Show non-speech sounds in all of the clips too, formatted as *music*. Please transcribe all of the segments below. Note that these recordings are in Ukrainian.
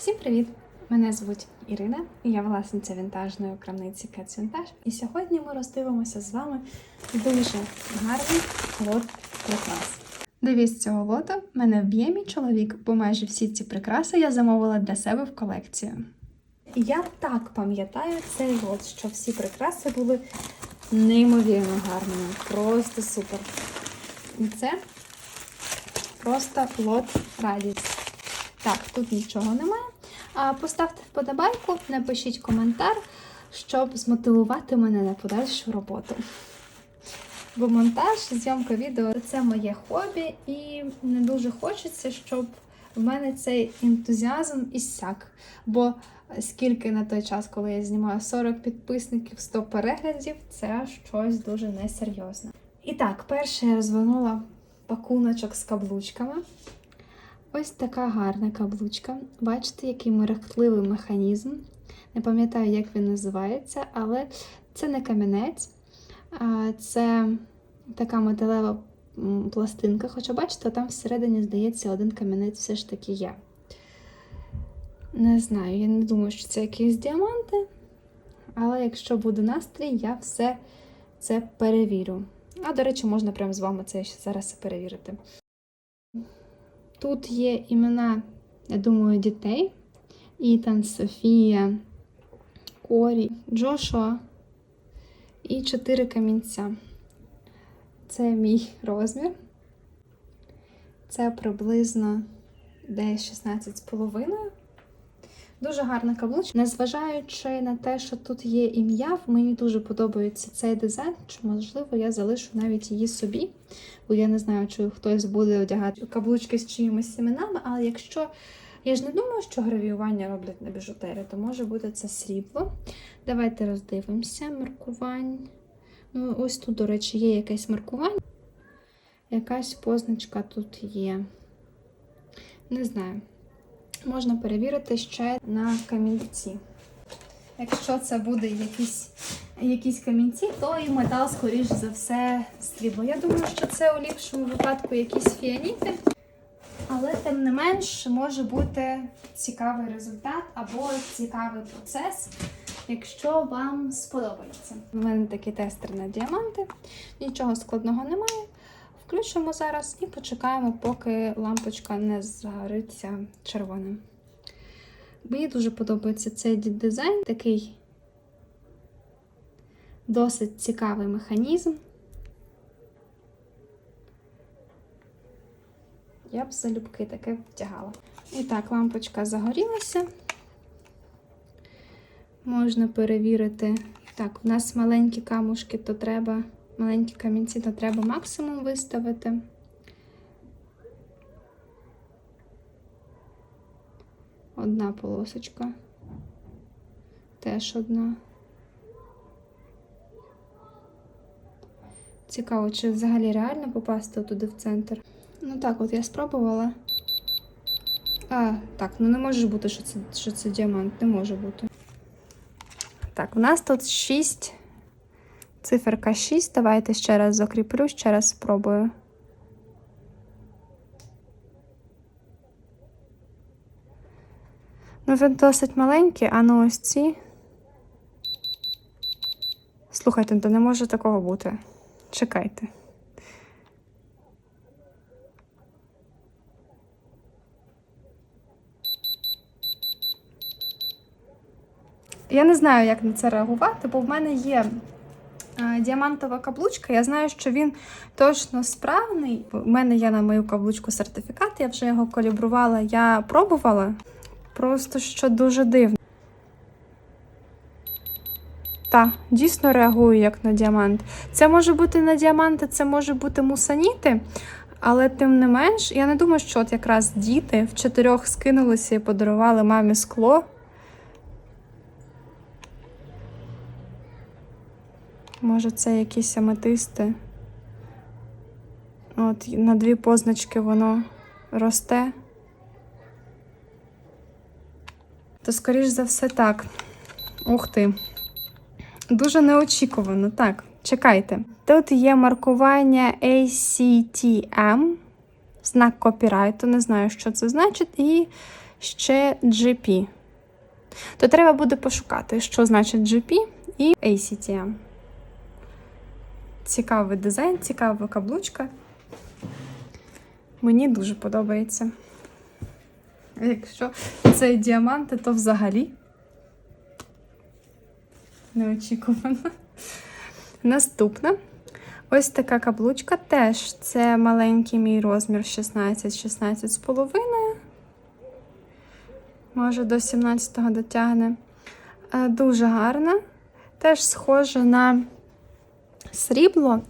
Всім привіт! Мене звуть Ірина, і я власниця вінтажної крамниці Cats Vintage. І сьогодні ми роздивимося з вами дуже гарний лот прикрас. Девіз цього лота мене вб'є мій чоловік, бо майже всі ці прикраси я замовила для себе в колекцію. Я так пам'ятаю цей лот, що всі прикраси були неймовірно гарними, просто супер. І це просто лот радість. Так, тут нічого немає. Поставте вподобайку, напишіть коментар, щоб змотивувати мене на подальшу роботу. Бо монтаж, зйомка відео це моє хобі, і не дуже хочеться, щоб в мене цей ентузіазм іссяк. Бо скільки на той час, коли я знімаю 40 підписників, 100 переглядів, це щось дуже несерйозне. І так, перше я розвернула пакуночок з каблучками. Ось така гарна каблучка. Бачите, який мерехтливий механізм. Не пам'ятаю, як він називається, але це не камінець, це така металева пластинка. Хоча, бачите, там всередині, здається, один камінець все ж таки є. Не знаю, я не думаю, що це якісь діаманти. Але якщо буде настрій, я все це перевірю. А, до речі, можна прямо з вами це ще зараз перевірити. Тут є імена, я думаю, дітей. Ітан, Софія, Корі, Джошуа і чотири камінця. Це мій розмір. Це приблизно десь 16,5. Дуже гарна каблучка. Незважаючи на те, що тут є ім'я, мені дуже подобається цей дизайн, чи можливо я залишу навіть її собі, бо я не знаю, чи хтось буде одягати каблучки з чиїмось іменами, але якщо я ж не думаю, що гравіювання роблять на біжутерії, то може бути це срібло. Давайте роздивимося маркувань. Ну, ось тут, до речі, є якесь маркування. Якась позначка тут є. Не знаю. Можна перевірити ще на камінці. Якщо це буде якісь, якісь камінці, то і метал, скоріш за все, срібло. Я думаю, що це у ліпшому випадку якісь фіаніти. Але, тим не менш, може бути цікавий результат або цікавий процес, якщо вам сподобається. У мене такий тестер на діаманти, нічого складного немає. Включимо зараз і почекаємо, поки лампочка не загориться червоним. Мені дуже подобається цей дизайн, такий досить цікавий механізм. Я б залюбки таке втягала. І так, лампочка загорілася. Можна перевірити. Так, у нас маленькі камушки, то треба, маленькі камінці, то треба максимум виставити. Одна полосочка. Теж одна. Цікаво, чи взагалі реально попасти туди в центр. Ну так, от я спробувала. А, так, ну не може бути, що це, що це діамант, не може бути. Так, у нас тут 6. Циферка 6. Давайте ще раз закріплю, ще раз спробую. Ну, він досить маленький, а ну ось ці. Слухайте, то не може такого бути. Чекайте. Я не знаю, як на це реагувати, бо в мене є діамантова каблучка. Я знаю, що він точно справний. У мене є на мою каблучку сертифікат, я вже його калібрувала, я пробувала. Просто що дуже дивно. Так, дійсно реагую як на діамант. Це може бути на діаманти, це може бути мусаніти, але тим не менш, я не думаю, що от якраз діти в чотирьох скинулися і подарували мамі скло. Може, це якісь аметисти. От на дві позначки воно росте. То, скоріш за все, так. Ух ти. Дуже неочікувано. Так, чекайте. Тут є маркування ACTM, знак копірайту, не знаю, що це значить. І ще GP. То треба буде пошукати, що значить GP і ACTM. Цікавий дизайн, цікава каблучка. Мені дуже подобається. Якщо це діаманти, то взагалі неочікувано. Наступна. Ось така каблучка теж. Це маленький мій розмір 16-16 з половиною. Може, до 17-го дотягне. Е, Дуже гарна. Теж схожа на срібло.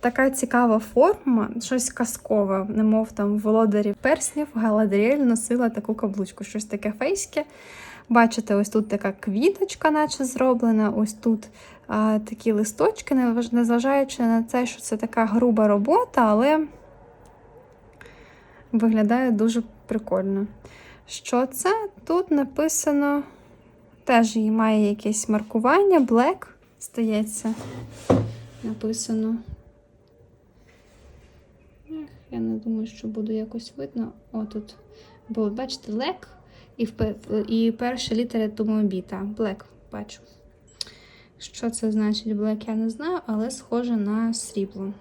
Така цікава форма, щось казкове, немов там володарів перснів, Галадріель носила таку каблучку, щось таке фейське. Бачите, ось тут така квіточка, наче зроблена, ось тут а, такі листочки, незважаючи на це, що це така груба робота, але виглядає дуже прикольно. Що це? Тут написано, теж її має якесь маркування, Black, здається, написано. Я не думаю, що буде якось видно. О, тут було, бачите, лек і, і перші літери думаю, біта. Black бачу. Що це значить Black, я не знаю, але схоже на срібло.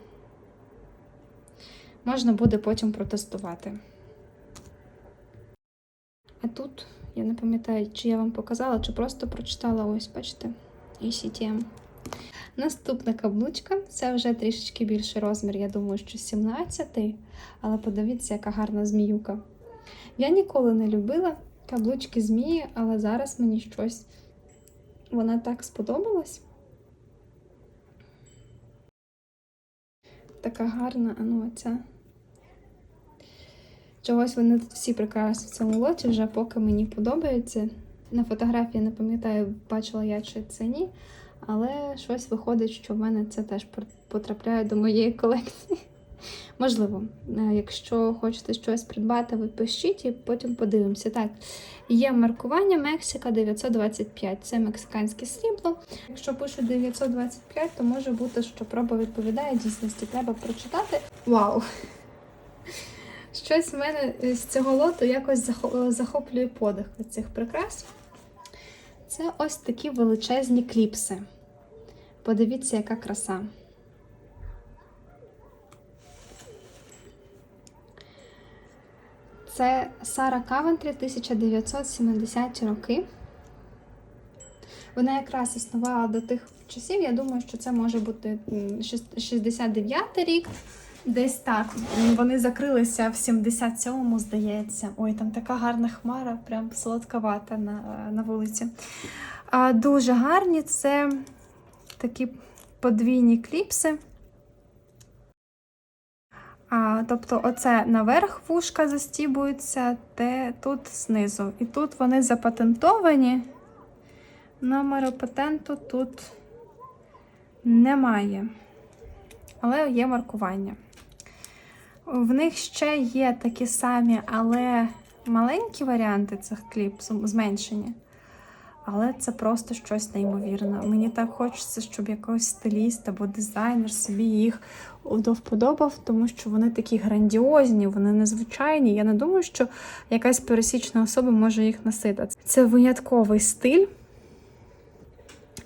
Можна буде потім протестувати. А тут, я не пам'ятаю, чи я вам показала, чи просто прочитала ось, бачите, ECTM. Наступна каблучка це вже трішечки більший розмір, я думаю, що 17 але подивіться, яка гарна зміюка. Я ніколи не любила каблучки змії, але зараз мені щось вона так сподобалась. Така гарна, а ну. Чогось вони тут всі прикраси в цьому лоті, вже поки мені подобається. На фотографії не пам'ятаю, бачила я чи це ні. Але щось виходить, що в мене це теж потрапляє до моєї колекції. *laughs* Можливо, Е, якщо хочете щось придбати, ви пишіть і потім подивимося. Так, є маркування Мексика 925. Це мексиканське срібло. Якщо пишуть 925, то може бути, що проба відповідає дійсності. Треба прочитати. Вау! *laughs* Щось в мене з цього лоту якось захоплює подих від цих прикрас. Це ось такі величезні кліпси. Подивіться, яка краса. Це Сара Кавентрі 1970 роки. Вона якраз існувала до тих часів. Я думаю, що це може бути м, шіс- 69 рік. Десь так. Вони закрилися в 77-му, здається. Ой, там така гарна хмара, прям солодковата на, на вулиці. А, дуже гарні це такі подвійні кліпси. А, тобто, оце наверх вушка застібуються, те тут знизу. І тут вони запатентовані. Номеру патенту тут немає. Але є маркування. В них ще є такі самі, але маленькі варіанти цих кліпсів, зменшені. Але це просто щось неймовірне. Мені так хочеться, щоб якийсь стиліст або дизайнер собі їх до вподобав, тому що вони такі грандіозні, вони незвичайні. Я не думаю, що якась пересічна особа може їх носити. Це винятковий стиль.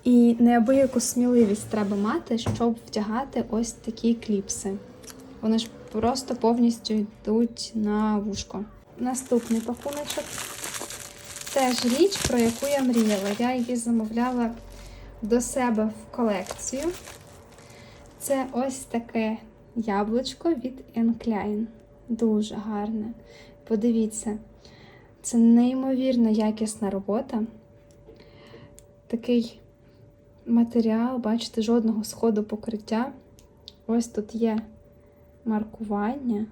І неабияку сміливість треба мати, щоб вдягати ось такі кліпси. Вони ж просто повністю йдуть на вушко. Наступний пакуночок. Теж річ, про яку я мріяла. Я її замовляла до себе в колекцію. Це ось таке яблучко від Encline. Дуже гарне. Подивіться, це неймовірно якісна робота. Такий матеріал, бачите, жодного сходу покриття. Ось тут є маркування,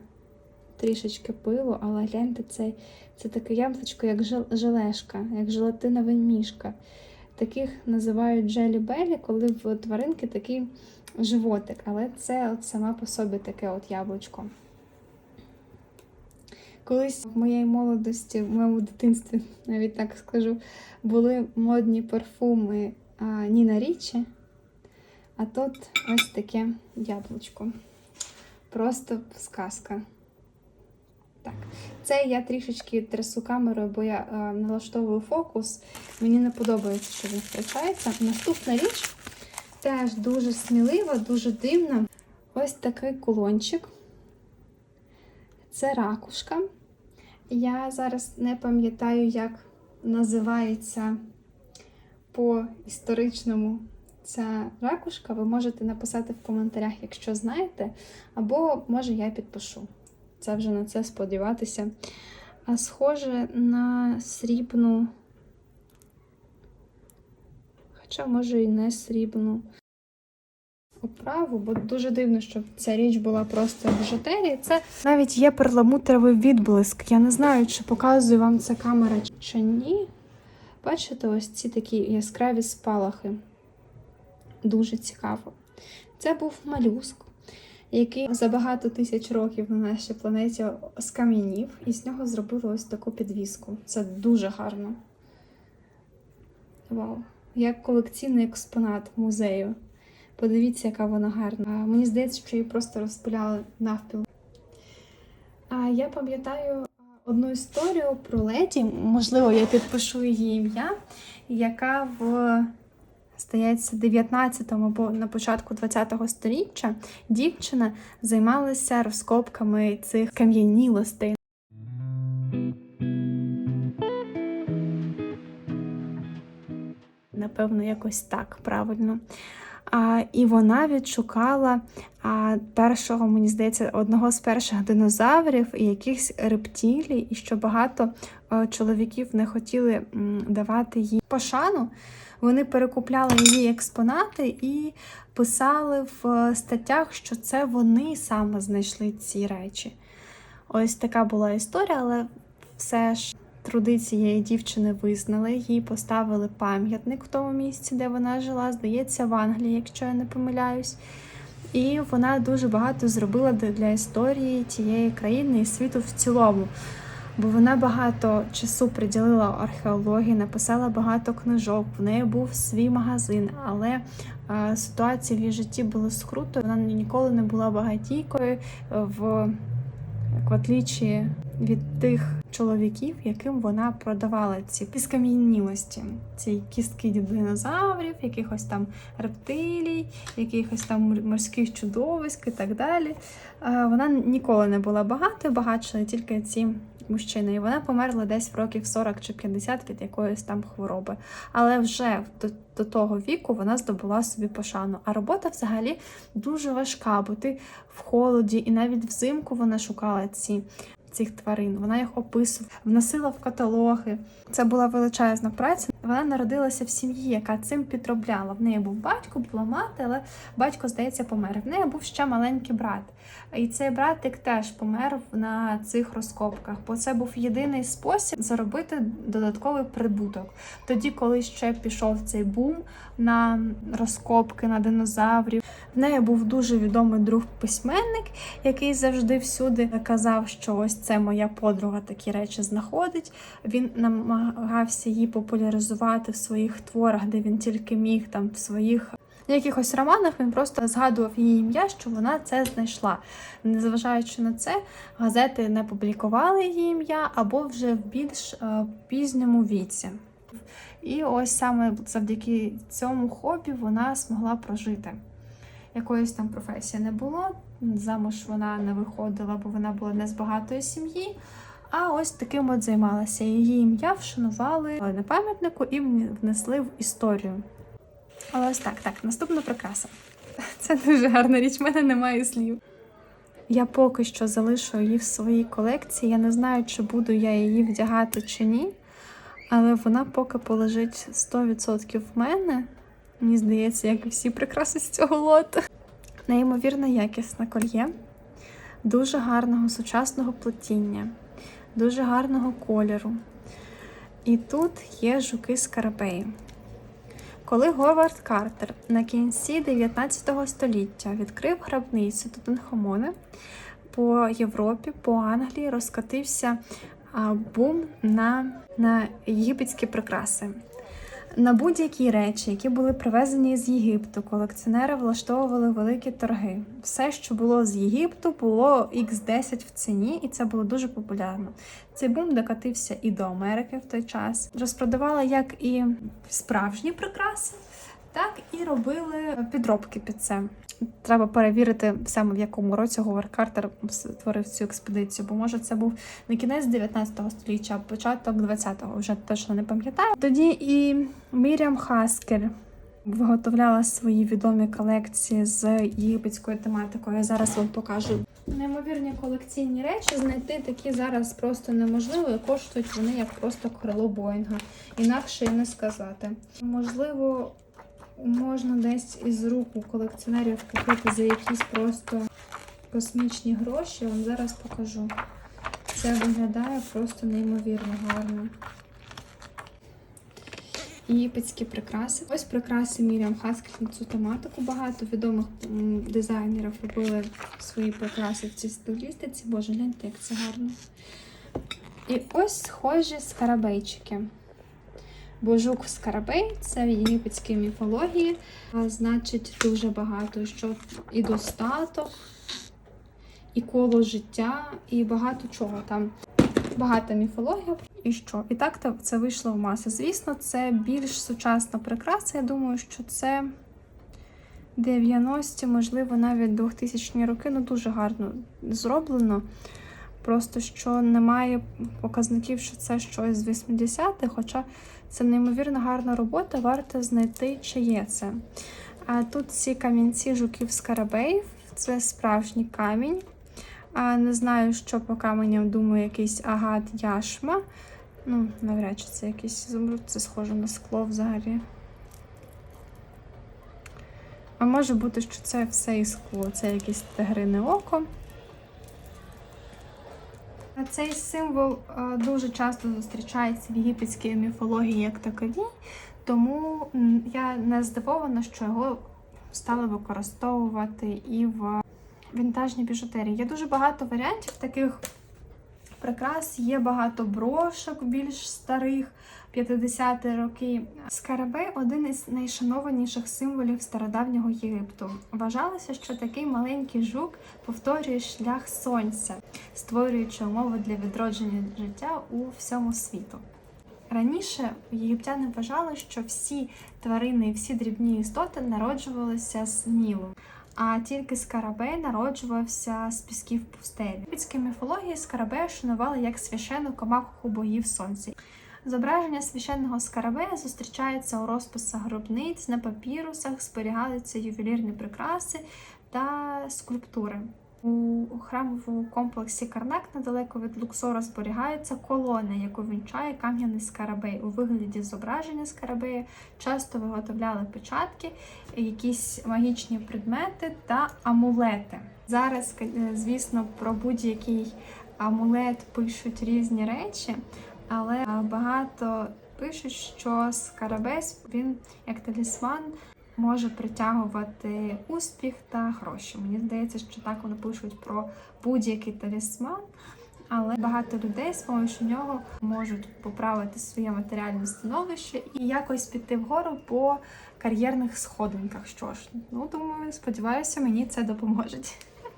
трішечки пилу, але гляньте, це, це таке яблучко, як желешка, як желатинова мішка. Таких називають джелі-белі, коли в тваринки такий животик, але це от сама по собі таке от яблучко. Колись в моїй молодості, в моєму дитинстві, навіть так скажу, були модні парфуми а, Ніна Річі, а тут ось таке яблучко. Просто сказка. Так, це я трішечки трясу камерою, бо я е, налаштовую фокус. Мені не подобається, що він втрачається. Наступна річ теж дуже смілива, дуже дивна. Ось такий кулончик. Це ракушка. Я зараз не пам'ятаю, як називається по історичному ця ракушка. Ви можете написати в коментарях, якщо знаєте, або може я підпишу. Це вже на це сподіватися. А схоже на срібну, хоча, може, і не срібну оправу, бо дуже дивно, щоб ця річ була просто в біжутерії. Це навіть є перламутровий відблиск. Я не знаю, чи показує вам ця камера чи ні. Бачите, ось ці такі яскраві спалахи. Дуже цікаво. Це був малюск, який за багато тисяч років на нашій планеті скам'янів, і з нього зробили ось таку підвіску. Це дуже гарно. Вау! Як колекційний експонат музею. Подивіться, яка вона гарна. Мені здається, що її просто розпиляли навпіл. А я пам'ятаю одну історію про леді, можливо, я підпишу її ім'я, яка в здається, 19-му або на початку 20-го століття дівчина займалася розкопками цих кам'янілостей. Напевно, якось так правильно. А, і вона відшукала а, першого, мені здається, одного з перших динозаврів і якихось рептилій, і що багато а, чоловіків не хотіли давати їй пошану. Вони перекупляли її експонати і писали в е, статтях, що це вони саме знайшли ці речі. Ось така була історія, але все ж труди цієї дівчини визнали, їй поставили пам'ятник в тому місці, де вона жила, здається, в Англії, якщо я не помиляюсь. І вона дуже багато зробила для історії тієї країни і світу в цілому. Бо вона багато часу приділила археології, написала багато книжок. В неї був свій магазин, але е, ситуація в її житті була скруто. Вона ніколи не була багатійкою е, в як в отлічі від тих чоловіків, яким вона продавала ці скам'янілості, ці кістки динозаврів, якихось там рептилій, якихось там морських чудовиськ і так далі. Вона ніколи не була багатою, багатшою тільки ці мужчини. І вона померла десь в років 40 чи 50 від якоїсь там хвороби. Але вже до, до того віку вона здобула собі пошану. А робота взагалі дуже важка, бо ти в холоді, і навіть взимку вона шукала ці. Цих тварин вона їх описувала, вносила в каталоги. Це була величезна праця. Вона народилася в сім'ї, яка цим підробляла. В неї був батько, була мати, але батько, здається, помер. В неї був ще маленький брат. І цей братик теж помер на цих розкопках, бо це був єдиний спосіб заробити додатковий прибуток. Тоді, коли ще пішов цей бум на розкопки, на динозаврів, в неї був дуже відомий друг письменник, який завжди всюди казав, що ось це моя подруга такі речі знаходить. Він намагався її популяризувати в своїх творах, де він тільки міг там в своїх. Якихось романах він просто згадував її ім'я, що вона це знайшла. Незважаючи на це, газети не публікували її ім'я або вже в більш е, пізньому віці. І ось саме завдяки цьому хобі вона змогла прожити. Якоїсь там професії не було. Замуж вона не виходила, бо вона була не з багатої сім'ї. А ось таким от займалася. Її ім'я вшанували на пам'ятнику і внесли в історію. Але ось так, так, наступна прикраса. *laughs* Це дуже гарна річ, в мене немає слів. Я поки що залишу її в своїй колекції. Я не знаю, чи буду я її вдягати чи ні. Але вона поки полежить 100% в мене. Мені здається, як і всі прикраси з цього лоту. Неймовірно якісне кольє, дуже гарного сучасного плетіння, дуже гарного кольору. І тут є жуки скарабеї. Коли Говард Картер на кінці 19 століття відкрив грабницю Тутанхамона, по Європі, по Англії розкатився бум на, на єгипетські прикраси. На будь-які речі, які були привезені з Єгипту, колекціонери влаштовували великі торги. Все, що було з Єгипту, було x10 в ціні, і це було дуже популярно. Цей бум докатився і до Америки в той час. Розпродавали як і справжні прикраси, так і робили підробки під це. Треба перевірити саме в якому році Говард Картер створив цю експедицію, бо може це був не кінець 19 століття, а початок 20-го, вже точно не пам'ятаю. Тоді і Мірям Хаскель виготовляла свої відомі колекції з єгипетською тематикою. Я зараз вам покажу. Неймовірні колекційні речі знайти такі зараз просто неможливо і коштують вони як просто крило Боїнга. Інакше і не сказати. Можливо, можна десь із рук у колекціонерів купити за якісь просто космічні гроші. Я вам зараз покажу. Це виглядає просто неймовірно гарно. Єгипетські прикраси. Ось прикраси Міріам Хаскель на цю тематику. Багато відомих дизайнерів робили свої прикраси в цій стилістиці. Боже, гляньте, як це гарно. І ось схожі скарабейчики. Бо жук скарабей це в єгипетській міфології, а значить дуже багато що і достаток, і коло життя, і багато чого там. Багата міфологія. І що? І так це вийшло в маси. Звісно, це більш сучасна прикраса. Я думаю, що це 90-ті, можливо, навіть 2000-ні роки. Ну дуже гарно зроблено. Просто що немає показників, що це щось з 80-х, хоча це неймовірно гарна робота, варто знайти, чи є це. А тут ці камінці жуків скарабеїв, це справжній камінь. А не знаю, що по каменям, думаю, якийсь агат яшма. Ну, навряд чи це якийсь ізумруд, це схоже на скло взагалі. А може бути, що це все із скло, це якесь тигрине око. Цей символ е, дуже часто зустрічається в єгипетській міфології як таковій, тому я не здивована, що його стали використовувати і в вінтажній біжутерії. Є дуже багато варіантів таких прикрас, є багато брошок більш старих. 50-ті роки Скарабей один із найшанованіших символів стародавнього Єгипту. Вважалося, що такий маленький жук повторює шлях сонця, створюючи умови для відродження життя у всьому світу. Раніше єгиптяни вважали, що всі тварини і всі дрібні істоти народжувалися з Нілу, а тільки Скарабей народжувався з пісків пустелі. В єгипетській міфології Скарабея шанували як священну комаху богів сонця. Зображення священного скарабея зустрічаються у розписах гробниць, на папірусах, зберігаються ювелірні прикраси та скульптури. У храмовому комплексі Карнак недалеко від Луксора зберігається колона, яку вінчає кам'яний скарабей. У вигляді зображення скарабея часто виготовляли печатки, якісь магічні предмети та амулети. Зараз, е, звісно, про будь-який амулет пишуть різні речі. Але багато пишуть, що скарабес він як талісман може притягувати успіх та гроші. Мені здається, що так вони пишуть про будь-який талісман, але багато людей з допомогою нього можуть поправити своє матеріальне становище і якось піти вгору по кар'єрних сходинках. Що ж, ну думаю, сподіваюся, мені це допоможе.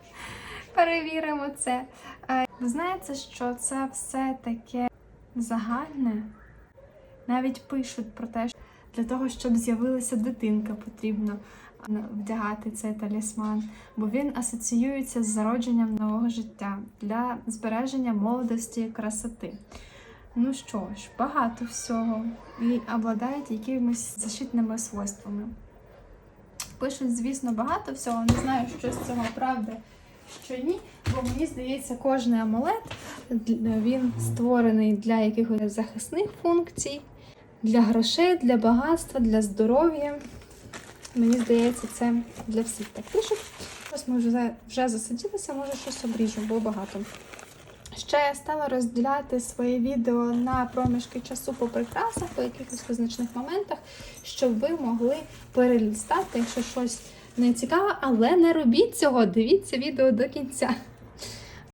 *laughs* Перевіримо це. Е, Ви знаєте, що це все таке загальне. Навіть пишуть про те, для того, щоб з'явилася дитинка, потрібно вдягати цей талісман, бо він асоціюється з зародженням нового життя для збереження молодості і красоти. Ну що ж, багато всього і обладають якимись защитними свойствами. Пишуть, звісно, багато всього, не знаю, що з цього правда, що ні, бо мені здається, кожен амулет він створений для якихось захисних функцій, для грошей, для багатства, для здоров'я. Мені здається, це для всіх так пишуть. Ось ми вже, вже засиділися, може щось обріжу, бо багато. Ще я стала розділяти своє відео на проміжки часу по прикрасах, по якихось визначних моментах, щоб ви могли перелістати, якщо щось не цікаве, але не робіть цього. Дивіться відео до кінця.